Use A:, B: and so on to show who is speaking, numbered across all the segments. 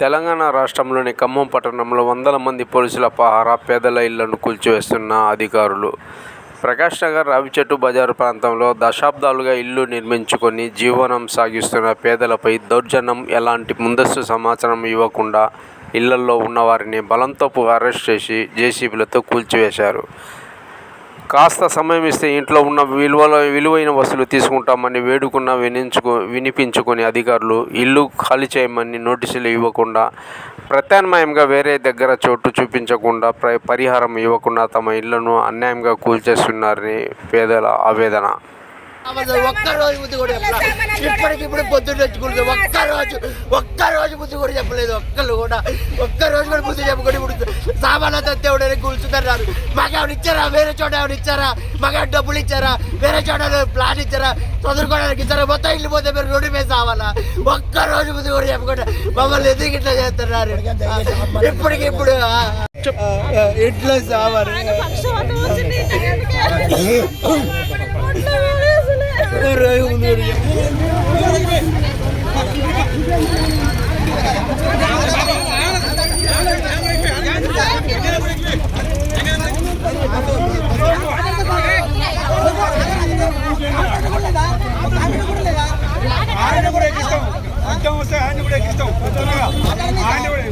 A: తెలంగాణ రాష్ట్రంలోని ఖమ్మం పట్టణంలో వందల మంది పోలీసుల పహారా పేదల ఇళ్ళను కూల్చివేస్తున్న అధికారులు. ప్రకాష్ నగర్ రావిచెట్టు బజారు ప్రాంతంలో దశాబ్దాలుగా ఇల్లు నిర్మించుకొని జీవనం సాగిస్తున్న పేదలపై దౌర్జన్యం ఎలాంటి ముందస్తు సమాచారం ఇవ్వకుండా ఇళ్ళల్లో ఉన్నవారిని బలంతో అరెస్ట్ చేసి జేసీబీలతో కూల్చివేశారు. కాస్త సమయం ఇస్తే ఇంట్లో ఉన్న విలువల విలువైన వస్తువులు తీసుకుంటామని వేడుకున్న వినించుకు వినిపించుకొని అధికారులు ఇల్లు ఖాళీ చేయమని నోటీసులు ఇవ్వకుండా ప్రత్యామ్నాయంగా వేరే దగ్గర చోటు చూపించకుండా ప్ర పరిహారం ఇవ్వకుండా తమ ఇళ్ళను అన్యాయంగా కూల్చేస్తున్నారని పేదల ఆవేదన.
B: ఒక్క రోజు బుద్ధి కూడా చెప్పలేదు. ఇప్పటికి ఇప్పుడు పొద్దున్న తెచ్చుకుంటుంది ఒక్క రోజు ఒక్క రోజు బుద్ధి కూడా చెప్పలేదు. ఒక్కళ్ళు కూడా ఒక్క రోజు కూడా బుద్ధి చెప్పుకొని ఇప్పుడు సామాన్లు దేవుడని కూర్చుతున్నారు మాకు ఏమైనా ఇచ్చారా? వేరే చోట ఏమైనా ఇచ్చారా? మాకు ఏమైనా డబ్బులు ఇచ్చారా? వేరే చోట ప్లాన్ ఇచ్చారా? చదువుకోవడానికి ఇచ్చారా? మొత్తం ఇల్లు పోతే మీరు రోడ్డు మీద సావాలా? ఒక్క రోజు బుద్ధి కూడా చెప్పకుండా మమ్మల్ని ఎందుకు ఇట్లా చేస్తున్నారు? ఇప్పటికి ఇప్పుడు ఇంట్లో సావాలి
C: పక్షవాతం వచ్చింది టయానికి. ఒంట్లో వేలేసులే.
B: రోజు ముందు కూడా చెప్పలేదు.
D: ఆయన కూడా ఎక్కిస్తాం అడ్డం వస్తే ఆయన కూడా ఎక్కిస్తాం తొందరగా ఆయన కూడా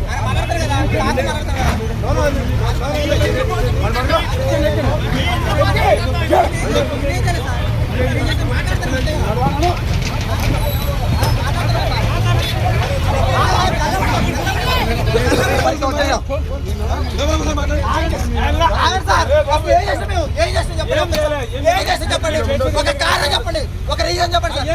B: ఒక కారణం చెప్పండి. ఒక రీజన్ చెప్పండి
D: ఏ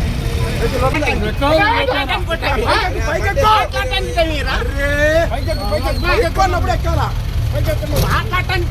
B: యాడికండి వచ్చేది మాట్లాడటానికి